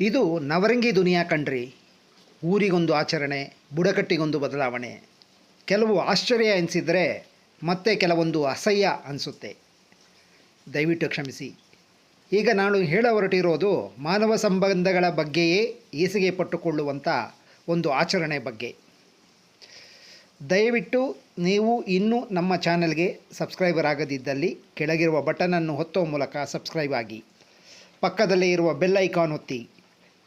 ಇದು ನವರಂಗಿ ದುನಿಯಾ ಕಣ್ರಿ ಊರಿಗೊಂದು ಆಚರಣೆ, ಬುಡಕಟ್ಟಿಗೊಂದು ಬದಲಾವಣೆ. ಕೆಲವು ಆಶ್ಚರ್ಯ ಎನಿಸಿದರೆ ಮತ್ತೆ ಕೆಲವೊಂದು ಅಸಹ್ಯ ಅನಿಸುತ್ತೆ. ದಯವಿಟ್ಟು ಕ್ಷಮಿಸಿ. ಈಗ ನಾನು ಹೇಳ ಹೊರಟಿರೋದು ಮಾನವ ಸಂಬಂಧಗಳ ಬಗ್ಗೆಯೇ ಏಸಿಗೆ ಪಟ್ಟುಕೊಳ್ಳುವಂಥ ಒಂದು ಆಚರಣೆ ಬಗ್ಗೆ. ದಯವಿಟ್ಟು ನೀವು ಇನ್ನೂ ನಮ್ಮ ಚಾನಲ್ಗೆ ಸಬ್ಸ್ಕ್ರೈಬರ್ ಆಗದಿದ್ದಲ್ಲಿ ಕೆಳಗಿರುವ ಬಟನನ್ನು ಹೊತ್ತುವ ಮೂಲಕ ಸಬ್ಸ್ಕ್ರೈಬ್ ಆಗಿ. ಪಕ್ಕದಲ್ಲೇ ಇರುವ ಬೆಲ್ ಐಕಾನ್ ಒತ್ತಿ.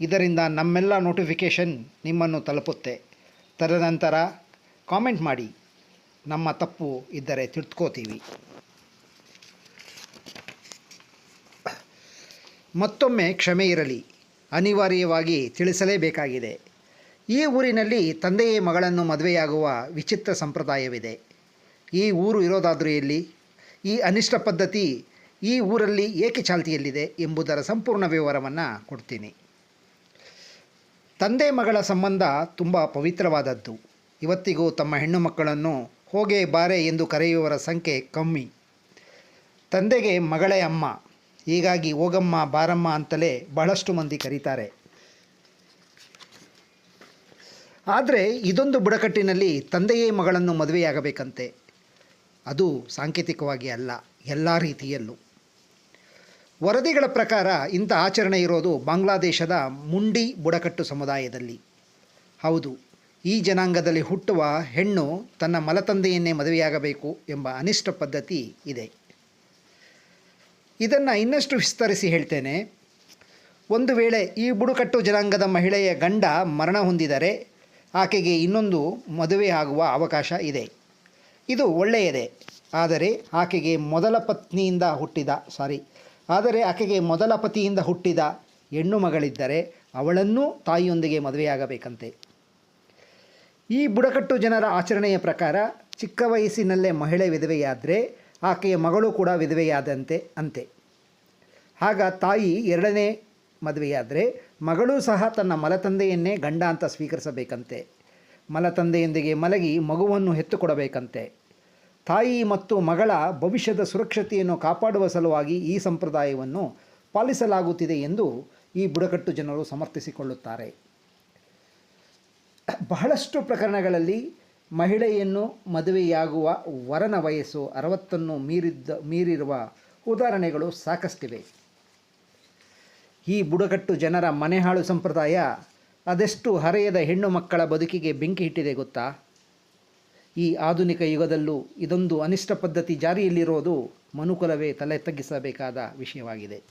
ಇದರಿಂದ ನಮ್ಮೆಲ್ಲ ನೋಟಿಫಿಕೇಷನ್ ನಿಮ್ಮನ್ನು ತಲುಪುತ್ತೆ. ತದನಂತರ ಕಾಮೆಂಟ್ ಮಾಡಿ. ನಮ್ಮ ತಪ್ಪು ಇದ್ದರೆ ತಿಳ್ಕೋತೀವಿ. ಮತ್ತೊಮ್ಮೆ ಕ್ಷಮೆ ಇರಲಿ. ಅನಿವಾರ್ಯವಾಗಿ ತಿಳಿಸಲೇಬೇಕಾಗಿದೆ. ಈ ಊರಿನಲ್ಲಿ ತಂದೆಯೇ ಮಗಳನ್ನು ಮದುವೆಯಾಗುವ ವಿಚಿತ್ರ ಸಂಪ್ರದಾಯವಿದೆ. ಈ ಊರು ಇರೋದಾದರೂ ಎಲ್ಲಿ? ಈ ಅನಿಷ್ಟ ಪದ್ಧತಿ ಈ ಊರಲ್ಲಿ ಏಕೆ ಚಾಲ್ತಿಯಲ್ಲಿದೆ ಎಂಬುದರ ಸಂಪೂರ್ಣ ವಿವರವನ್ನು ಕೊಡ್ತೀನಿ. ತಂದೆ ಮಗಳ ಸಂಬಂಧ ತುಂಬ ಪವಿತ್ರವಾದದ್ದು. ಇವತ್ತಿಗೂ ತಮ್ಮ ಹೆಣ್ಣು ಮಕ್ಕಳನ್ನು ಹೋಗೆ ಬಾರೆ ಎಂದು ಕರೆಯುವವರ ಸಂಖ್ಯೆ ಕಮ್ಮಿ. ತಂದೆಗೆ ಮಗಳೇ ಅಮ್ಮ. ಹೀಗಾಗಿ ಹೋಗಮ್ಮ, ಬಾರಮ್ಮ ಅಂತಲೇ ಬಹಳಷ್ಟು ಮಂದಿ ಕರೀತಾರೆ. ಆದರೆ ಇದೊಂದು ಬುಡಕಟ್ಟಿನಲ್ಲಿ ತಂದೆಯೇ ಮಗಳನ್ನು ಮದುವೆಯಾಗಬೇಕಂತೆ. ಅದು ಸಾಂಕೇತಿಕವಾಗಿ ಅಲ್ಲ, ಎಲ್ಲ ರೀತಿಯಲ್ಲೂ. ವರದಿಗಳ ಪ್ರಕಾರ ಇಂಥ ಆಚರಣೆ ಇರೋದು ಬಾಂಗ್ಲಾದೇಶದ ಮುಂಡಿ ಬುಡಕಟ್ಟು ಸಮುದಾಯದಲ್ಲಿ. ಹೌದು, ಈ ಜನಾಂಗದಲ್ಲಿ ಹುಟ್ಟುವ ಹೆಣ್ಣು ತನ್ನ ಮಲತಂದೆಯನ್ನೇ ಮದುವೆಯಾಗಬೇಕು ಎಂಬ ಅನಿಷ್ಟ ಪದ್ಧತಿ ಇದೆ. ಇದನ್ನು ಇನ್ನಷ್ಟು ವಿಸ್ತರಿಸಿ ಹೇಳ್ತೇನೆ. ಒಂದು ವೇಳೆ ಈ ಬುಡಕಟ್ಟು ಜನಾಂಗದ ಮಹಿಳೆಯ ಗಂಡ ಮರಣ ಹೊಂದಿದರೆ ಆಕೆಗೆ ಇನ್ನೊಂದು ಮದುವೆ ಆಗುವ ಅವಕಾಶ ಇದೆ. ಇದು ಒಳ್ಳೆಯದೇ, ಆದರೆ ಆಕೆಗೆ ಮೊದಲ ಪತ್ನಿಯಿಂದ ಹುಟ್ಟಿದ, ಸಾರಿ ಆದರೆ ಆಕೆಗೆ ಮೊದಲ ಪತಿಯಿಂದ ಹುಟ್ಟಿದ ಹೆಣ್ಣು ಮಗಳಿದ್ದರೆ ಅವಳನ್ನೂ ತಾಯಿಯೊಂದಿಗೆ ಮದುವೆಯಾಗಬೇಕಂತೆ. ಈ ಬುಡಕಟ್ಟು ಜನರ ಆಚರಣೆಯ ಪ್ರಕಾರ ಚಿಕ್ಕ ವಯಸ್ಸಿನಲ್ಲೇ ಮಹಿಳೆ ವಿಧವೆಯಾದರೆ ಆಕೆಯ ಮಗಳು ಕೂಡ ವಿಧವೆಯಾದಂತೆ ಅಂತೆ. ಆಗ ತಾಯಿ ಎರಡನೇ ಮದುವೆಯಾದರೆ ಮಗಳೂ ಸಹ ತನ್ನ ಮಲತಂದೆಯನ್ನೇ ಗಂಡ ಅಂತ ಸ್ವೀಕರಿಸಬೇಕಂತೆ. ಮಲತಂದೆಯೊಂದಿಗೆ ಮಲಗಿ ಮಗುವನ್ನು ಹೆತ್ತುಕೊಡಬೇಕಂತೆ. ತಾಯಿ ಮತ್ತು ಮಗಳ ಭವಿಷ್ಯದ ಸುರಕ್ಷತೆಯನ್ನು ಕಾಪಾಡುವ ಸಲುವಾಗಿ ಈ ಸಂಪ್ರದಾಯವನ್ನು ಪಾಲಿಸಲಾಗುತ್ತಿದೆ ಎಂದು ಈ ಬುಡಕಟ್ಟು ಜನರು ಸಮರ್ಥಿಸಿಕೊಳ್ಳುತ್ತಾರೆ. ಬಹಳಷ್ಟು ಪ್ರಕರಣಗಳಲ್ಲಿ ಮಹಿಳೆಯನ್ನು ಮದುವೆಯಾಗುವ ವರನ ವಯಸ್ಸು ಅರವತ್ತನ್ನು ಮೀರಿದ್ದ, ಮೀರಿರುವ ಉದಾಹರಣೆಗಳು ಸಾಕಷ್ಟಿವೆ. ಈ ಬುಡಕಟ್ಟು ಜನರ ಮನೆಹಾಳು ಸಂಪ್ರದಾಯ ಅದೆಷ್ಟು ಹರೆಯದ ಹೆಣ್ಣು ಮಕ್ಕಳ ಬದುಕಿಗೆ ಬೆಂಕಿ ಇಟ್ಟಿದೆ ಗೊತ್ತಾ? ಈ ಆಧುನಿಕ ಯುಗದಲ್ಲೂ ಇದೊಂದು ಅನಿಷ್ಟ ಪದ್ಧತಿ ಜಾರಿಯಲ್ಲಿರೋದು ಮನುಕುಲವೇ ತಲೆ ತಗ್ಗಿಸಬೇಕಾದ ವಿಷಯವಾಗಿದೆ.